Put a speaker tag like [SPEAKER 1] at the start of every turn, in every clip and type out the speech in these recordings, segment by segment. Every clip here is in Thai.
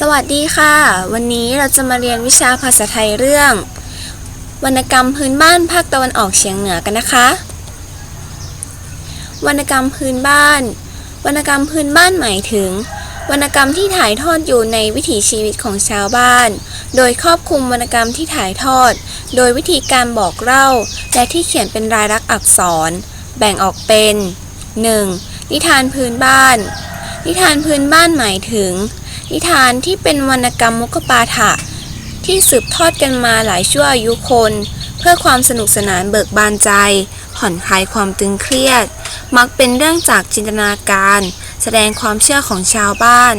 [SPEAKER 1] สวัสดีค่ะ วันนี้เราจะมาเรียนวิชาภาษาไทยเรื่อง วรรณกรรมพื้นบ้านภาคตะวันออกเฉียงเหนือกันนะคะ วรรณกรรมพื้นบ้าน วรรณกรรมพื้นบ้านหมายถึง วรรณกรรมที่ถ่ายทอดอยู่ในวิถีชีวิตของชาวบ้าน โดยครอบคลุมวรรณกรรมที่ถ่ายทอด โดยวิธีการบอกเล่า และที่เขียนเป็นรายลักษณ์อักษร แบ่งออกเป็น 1. นิทานพื้นบ้าน นิทานพื้นบ้านหมายถึง นิทานที่เป็นวรรณกรรมมุกปาฐะที่สืบทอดกันมาหลายชั่วอายุคน เพื่อความสนุกสนานเบิกบานใจ ผ่อนคลายความตึงเครียด มักเป็นเรื่องจากจินตนาการ แสดงความเชื่อของชาวบ้าน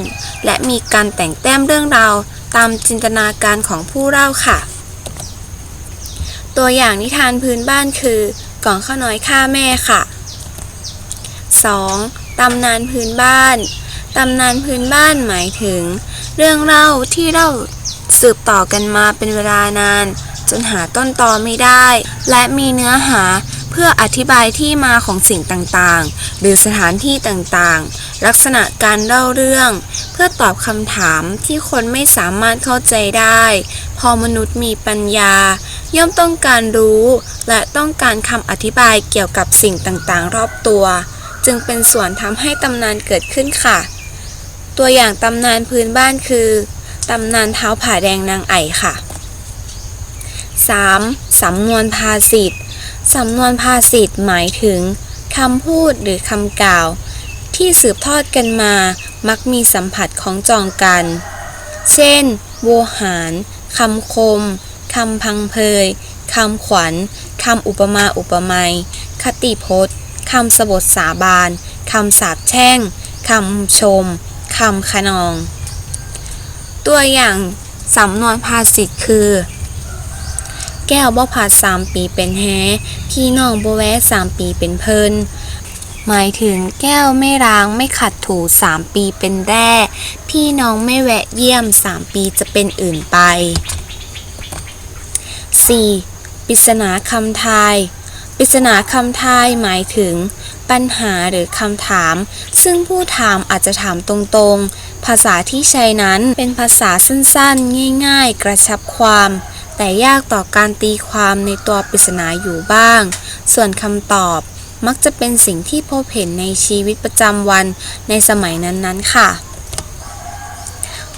[SPEAKER 1] และมีการแต่งแต้มเรื่องราวตามจินตนาการของผู้เล่าค่ะ ตัวอย่างนิทานพื้นบ้านคือกล่องข้าวน้อยฆ่าแม่ค่ะ 2. ตำนานพื้นบ้าน ตำนานพื้นบ้านหมายถึง เรื่องเล่าที่เล่าสืบต่อกันมาเป็นเวลานาน จนหาต้นตอไม่ได้ และมีเนื้อหาเพื่ออธิบายที่มาของสิ่งต่างๆ หรือสถานที่ต่างๆ ลักษณะการเล่าเรื่อง เพื่อตอบคำถามที่คนไม่สามารถเข้าใจได้ พอมนุษย์มีปัญญา ย่อมต้องการรู้ และต้องการคำอธิบายเกี่ยวกับสิ่งต่างๆ รอบตัว จึงเป็นส่วนทำให้ตำนานเกิดขึ้นค่ะ ตัวอย่างตำนานพื้นบ้านคือตำนานเท้าผ่าแดงนางไอ่ค่ะ 3. สำนวนภาษิตสำนวนภาษิตหมายถึงคำพูดหรือคำกล่าว ที่สืบทอดกันมามักมีสัมผัสของจองกัน เช่น โวหารคำคมคำพังเพยคำขวัญคำอุปมาอุปไมยคติพจน์คำสบทสาบานคำสาปแช่งคำชม คำคะนอง ตัวอย่างสำนวนภาษิตคือ แก้วบ่ผัดสามปีเป็นแฮพี่น้องบ่แวะสามปีเป็นเพิ่นหมายถึงแก้วไม่ร้างไม่ขัดถูสามปีเป็นแร่พี่น้องไม่แวะเยี่ยมสามปีจะเป็นอื่นไป 4. ปริศนาคำทายปริศนาคำทายหมายถึง ปัญหาหรือคำถาม ซึ่งผู้ถามอาจจะถามตรงๆ ภาษาที่ใช้นั้นเป็นภาษาสั้นๆ ง่ายๆ กระชับความ แต่ยากต่อการตีความในตัวปริศนาอยู่บ้าง ส่วนคำตอบมักจะเป็นสิ่งที่พบเห็นในชีวิตประจำวันในสมัยนั้นๆ ค่ะ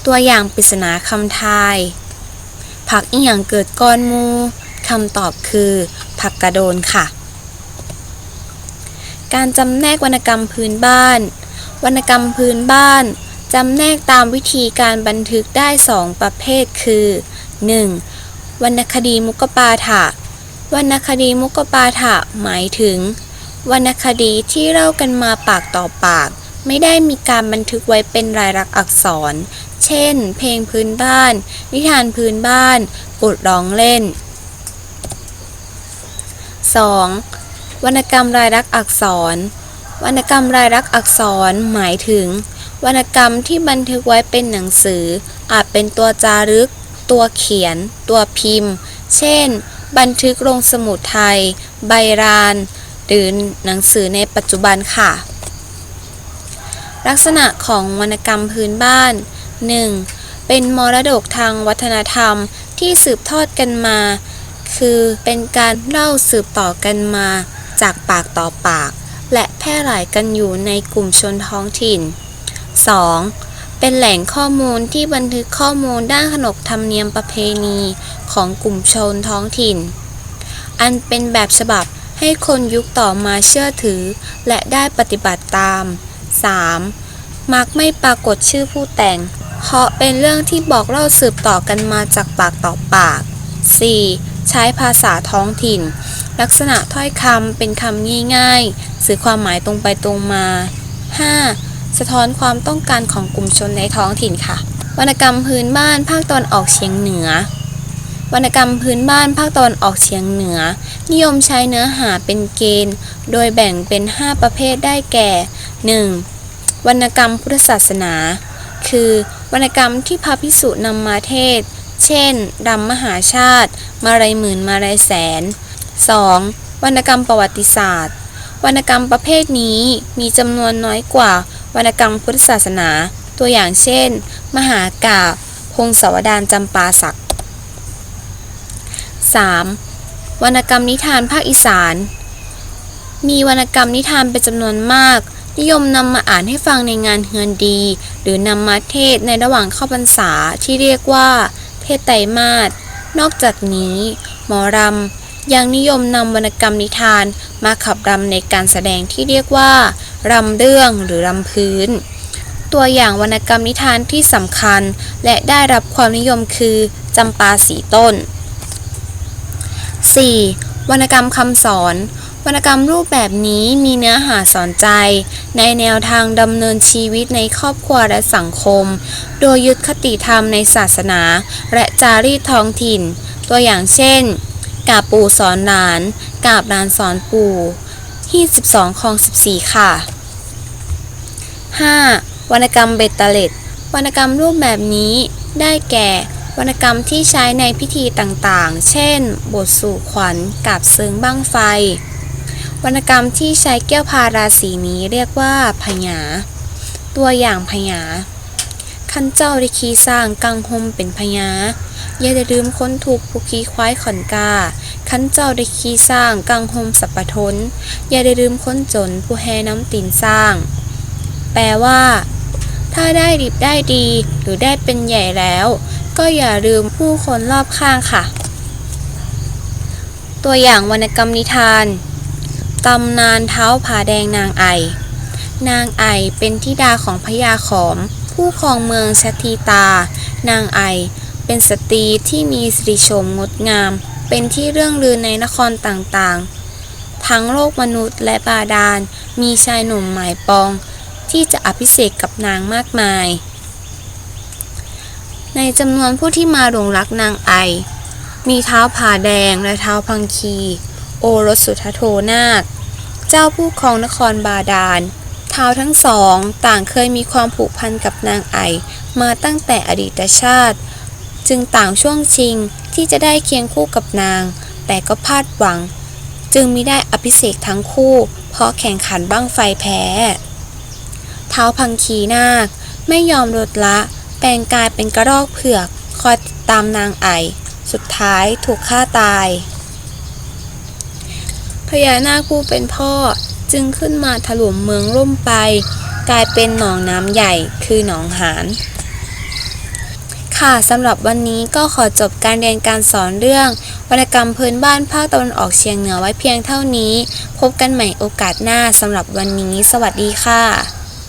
[SPEAKER 1] ตัวอย่างปริศนาคำทาย ผักอีหยังเกิดก้อนมูคำตอบคือ ผักกระโดนค่ะ การจำแนกวรรณกรรมพื้นบ้าน วรรณกรรมพื้นบ้านจำแนกตามวิธีการบันทึกได้สองประเภทคือ 1. วรรณคดีมุกปาฐะวรรณคดีมุกปาฐะหมายถึง วรรณคดีที่เล่ากันมาปากต่อปาก ไม่ได้มีการบันทึกไว้เป็นรายลักษณ์อักษร เช่น เพลงพื้นบ้าน นิทานพื้นบ้านบทร้องเล่น 2. วรรณกรรมรายลักษณ์อักษร วรรณกรรมรายลักษณ์อักษรหมายถึง วรรณกรรมที่บันทึกไว้เป็นหนังสือ อาจเป็นตัวจารึก ตัวเขียน ตัวพิมพ์ เช่น บันทึกลงสมุดไทย ใบราน หรือหนังสือในปัจจุบันค่ะ ลักษณะของวรรณกรรมพื้นบ้าน 1. เป็นมรดกทางวัฒนธรรมที่สืบทอดกันมา คือเป็นการเล่าสืบต่อกันมา จากปากต่อปาก และแพร่หลายกันอยู่ในกลุ่มชนท้องถิ่น 2. เป็นแหล่งข้อมูลที่บันทึกข้อมูลด้านขนบธรรมเนียมประเพณีของกลุ่มชนท้องถิ่น อันเป็นแบบฉบับให้คนยุคต่อมาเชื่อถือ และได้ปฏิบัติตาม 3. มักไม่ปรากฏชื่อผู้แต่ง เพราะเป็นเรื่องที่บอกเล่าสืบต่อกันมาจากปากต่อปาก 4. ใช้ภาษาท้องถิ่น ลักษณะถ้อยคำเป็นคำง่ายๆสื่อความหมายตรงไปตรงมา 5. สะท้อนความต้องการของกลุ่มชนในท้องถิ่นค่ะ วรรณกรรมพื้นบ้านภาคตะวันออกเฉียงเหนือ วรรณกรรมพื้นบ้านภาคตะวันออกเฉียงเหนือ นิยมใช้เนื้อหาเป็นเกณฑ์ โดยแบ่งเป็น 5 ประเภทได้แก่ 1. วรรณกรรมพุทธศาสนา คือ วรรณกรรมที่พระภิกษุนำมาเทศ เช่นรำมหาชาติ มาลัยหมื่นมาลัยแสน 2. วรรณกรรมประวัติศาสตร์ วรรณกรรมประเภทนี้มีจำนวนน้อยกว่าวรรณกรรมพุทธศาสนา ตัวอย่างเช่น มหากาบพงศาวดารจำปาสัก 3. วรรณกรรมนิทานภาคอีสาน มีวรรณกรรมนิทานเป็นจำนวนมาก นิยมนำมาอ่านให้ฟังในงานเฮือนดี หรือนำมาเทศในระหว่างเข้าพรรษาที่เรียกว่า เทศไตรมาสนอกจากนี้ หมอรำ ยังนิยมนำวรรณกรรมนิทานมาขับรำในการแสดงที่เรียกว่ารำเรื่องหรือรำพื้น ตัวอย่างวรรณกรรมนิทานที่สำคัญ และได้รับความนิยมคือจำปาสีต้น 4. วรรณกรรมคำสอน วรรณกรรมรูปแบบนี้มีเนื้อหาสอนใจ ในแนวทางดำเนินชีวิตในครอบครัวและสังคม โดยยึดคติธรรมในศาสนา และจารีตท้องถิ่น ตัวอย่างเช่น กาบปู่สอนหลาน กาบหลานสอนปู่ที่12คลอง14 ค่ะ 5. วรรณกรรมเบตเตเล็ดวรรณกรรมรูปแบบนี้ได้แก่ วรรณกรรมที่ใช้ในพิธีต่างๆ เช่น บทสู่ขวัญกาบเซิงบ้างไฟ วรรณกรรมที่ใช้แก้วพาราสีนี้เรียกว่าพญาตัวอย่างพญา ขันเจ้าได้ขี่สร้างกังหมเป็นพญาอย่าได้ลืมค้นถูกผู้ขี่ควายขอนกาขันเจ้าได้ขี่สร้างกังหมสัปปะทนอย่าได้ลืมค้นจนผู้แห่น้ำตีนสร้าง แปลว่า ถ้าได้ดิบได้ดีหรือได้เป็นใหญ่แล้ว ก็อย่าลืมผู้คนรอบข้างค่ะ ตัวอย่างวรรณกรรมนิทานตำนานเท้าผาแดงนางไอนางไอเป็นธิดาของพญาขอม ผู้ครองเมืองชัตทีตา นางไอ เป็นสตรีที่มีสิริโฉมงดงาม เป็นที่เรื่องลือในนครต่างๆ ทั้งโลกมนุษย์และบาดาล มีชายหนุ่มหมายปอง ที่จะอภิเษกกับนางมากมาย ในจำนวนผู้ที่มาหลงรักนางไอ มีเท้าผาแดงและเท้าพังคี โอรสสุทโทนาค เจ้าผู้ครองนครบาดาล ท้าวทั้งสอง ต่างเคยมีความผูกพันกับนางไอ มาตั้งแต่อดีตชาติ จึงต่างช่วงชิงที่จะได้เคียงคู่กับนาง แต่ก็พลาดหวัง จึงมิได้อภิเษกทั้งคู่เพราะแข่งขันบ้างไฟแพ้เท้าพังคีนาค ไม่ยอมลดละ แปลงกายเป็นกระรอกเผือกคอยติดตามนางไอ สุดท้ายถูกฆ่าตายพญานาคผู้เป็นพ่อ จึงขึ้นมาถล่มเมืองร่มไป กลายเป็นหนองน้ำใหญ่คือหนองหานค่ะสำหรับวันนี้ก็ขอจบการเรียนการสอนเรื่องวรรณกรรมพื้นบ้านภาคตะวันออกเฉียงเหนือไว้เพียงเท่านี้ พบกันใหม่โอกาสหน้าสำหรับวันนี้ สวัสดีค่ะ